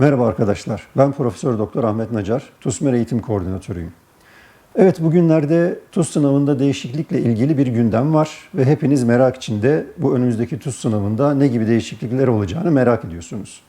Merhaba arkadaşlar. Ben Profesör Doktor Ahmet Nacar, TUSMER Eğitim Koordinatörüyüm. Evet bugünlerde TUS sınavında değişiklikle ilgili bir gündem var ve hepiniz merak içinde bu önümüzdeki TUS sınavında ne gibi değişiklikler olacağını merak ediyorsunuz.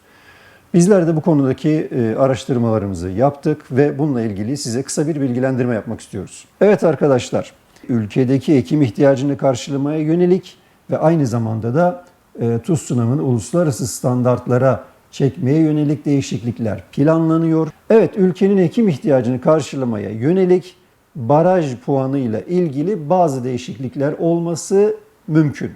Bizler de bu konudaki e, araştırmalarımızı yaptık ve bununla ilgili size kısa bir bilgilendirme yapmak istiyoruz. Evet arkadaşlar, ülkedeki ekim ihtiyacını karşılamaya yönelik ve aynı zamanda da e, TUS sınavını uluslararası standartlara çekmeye yönelik değişiklikler planlanıyor. Evet, ülkenin ekim ihtiyacını karşılamaya yönelik baraj puanı ile ilgili bazı değişiklikler olması mümkün.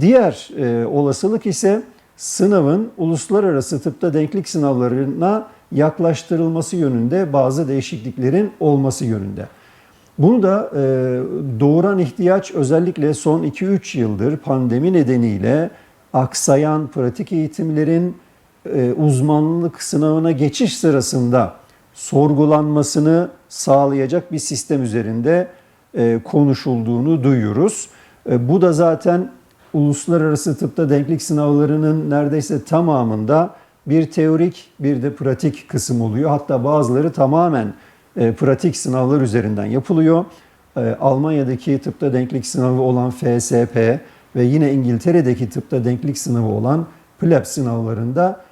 Diğer e, olasılık ise sınavın uluslararası tıpta denklik sınavlarına yaklaştırılması yönünde bazı değişikliklerin olması yönünde. Bunu da e, doğuran ihtiyaç özellikle son 2-3 yıldır pandemi nedeniyle aksayan pratik eğitimlerin uzmanlık sınavına geçiş sırasında sorgulanmasını sağlayacak bir sistem üzerinde e, konuşulduğunu duyuyoruz. E, bu da zaten uluslararası tıpta denklik sınavlarının neredeyse tamamında bir teorik bir de pratik kısım oluyor. Hatta bazıları tamamen e, pratik sınavlar üzerinden yapılıyor. E, Almanya'daki tıpta denklik sınavı olan FSP ve yine İngiltere'deki tıpta denklik sınavı olan PLAB sınavlarında e,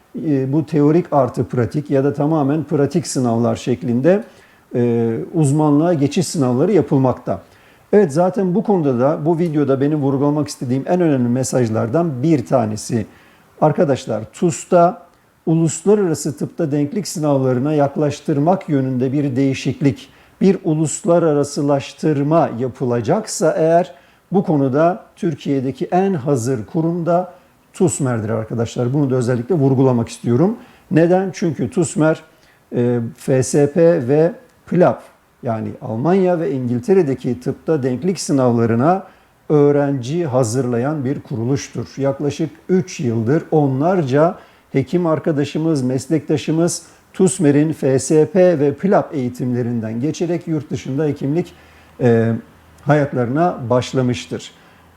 bu teorik artı pratik ya da tamamen pratik sınavlar şeklinde e, uzmanlığa geçiş sınavları yapılmakta. Evet zaten bu konuda da bu videoda benim vurgulamak istediğim en önemli mesajlardan bir tanesi. Arkadaşlar TUS'ta uluslararası tıpta denklik sınavlarına yaklaştırmak yönünde bir değişiklik, bir uluslararasılaştırma yapılacaksa eğer bu konuda Türkiye'deki en hazır kurumda TUSMER'dir arkadaşlar. Bunu da özellikle vurgulamak istiyorum. Neden? Çünkü TUSMER e, FSP ve PLAB yani Almanya ve İngiltere'deki tıpta denklik sınavlarına öğrenci hazırlayan bir kuruluştur. Yaklaşık 3 yıldır onlarca hekim arkadaşımız, meslektaşımız TUSMER'in FSP ve PLAB eğitimlerinden geçerek yurt dışında hekimlik e, hayatlarına başlamıştır.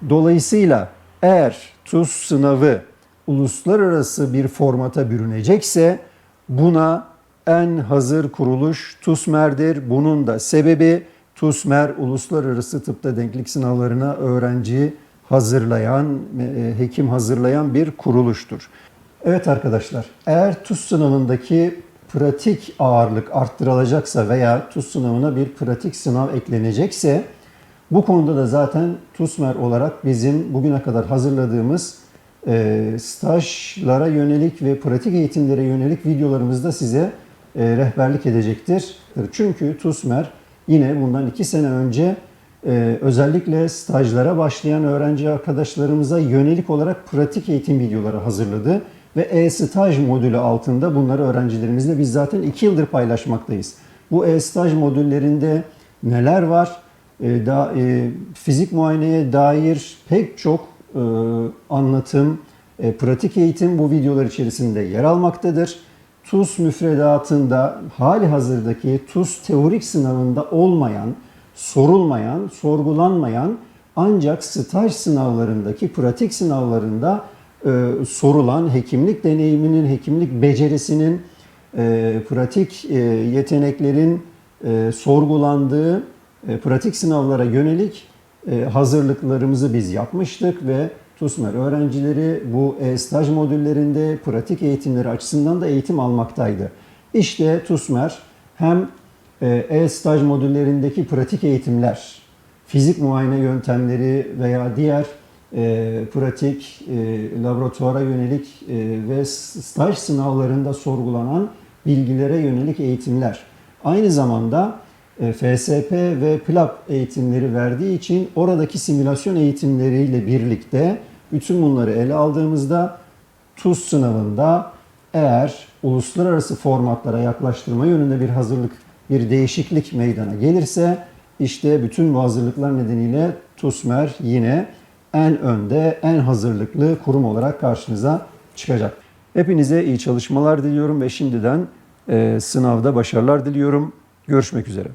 Dolayısıyla eğer TUS sınavı uluslararası bir formata bürünecekse buna en hazır kuruluş TUSMER'dir. Bunun da sebebi TUSMER uluslararası tıpta denklik sınavlarına öğrenci hazırlayan, e, hekim hazırlayan bir kuruluştur. Evet arkadaşlar, eğer TUS sınavındaki pratik ağırlık arttırılacaksa veya TUS sınavına bir pratik sınav eklenecekse bu konuda da zaten TUSMER olarak bizim bugüne kadar hazırladığımız e, stajlara yönelik ve pratik eğitimlere yönelik videolarımızda size e, rehberlik edecektir. Çünkü TUSMER yine bundan iki sene önce e, özellikle stajlara başlayan öğrenci arkadaşlarımıza yönelik olarak pratik eğitim videoları hazırladı. Ve e-staj modülü altında bunları öğrencilerimizle biz zaten iki yıldır paylaşmaktayız. Bu e-staj modüllerinde neler var? E, e, fizik muayeneye dair pek çok e, anlatım, e, pratik eğitim bu videolar içerisinde yer almaktadır. TUS müfredatında hali hazırdaki TUS teorik sınavında olmayan, sorulmayan, sorgulanmayan ancak staj sınavlarındaki pratik sınavlarında e, sorulan hekimlik deneyiminin, hekimlik becerisinin, e, pratik e, yeteneklerin e, sorgulandığı pratik sınavlara yönelik e, hazırlıklarımızı biz yapmıştık ve TUSMER öğrencileri bu e-staj modüllerinde pratik eğitimleri açısından da eğitim almaktaydı. İşte TUSMER hem e, e-staj modüllerindeki pratik eğitimler, fizik muayene yöntemleri veya diğer e, pratik, e, laboratuvara yönelik e, ve staj sınavlarında sorgulanan bilgilere yönelik eğitimler. Aynı zamanda e, FSP ve PLAB eğitimleri verdiği için oradaki simülasyon eğitimleriyle birlikte bütün bunları ele aldığımızda TUS sınavında eğer uluslararası formatlara yaklaştırma yönünde bir hazırlık, bir değişiklik meydana gelirse işte bütün bu hazırlıklar nedeniyle TUSMER yine en önde, en hazırlıklı kurum olarak karşınıza çıkacak. Hepinize iyi çalışmalar diliyorum ve şimdiden e, sınavda başarılar diliyorum. Görüşmek üzere.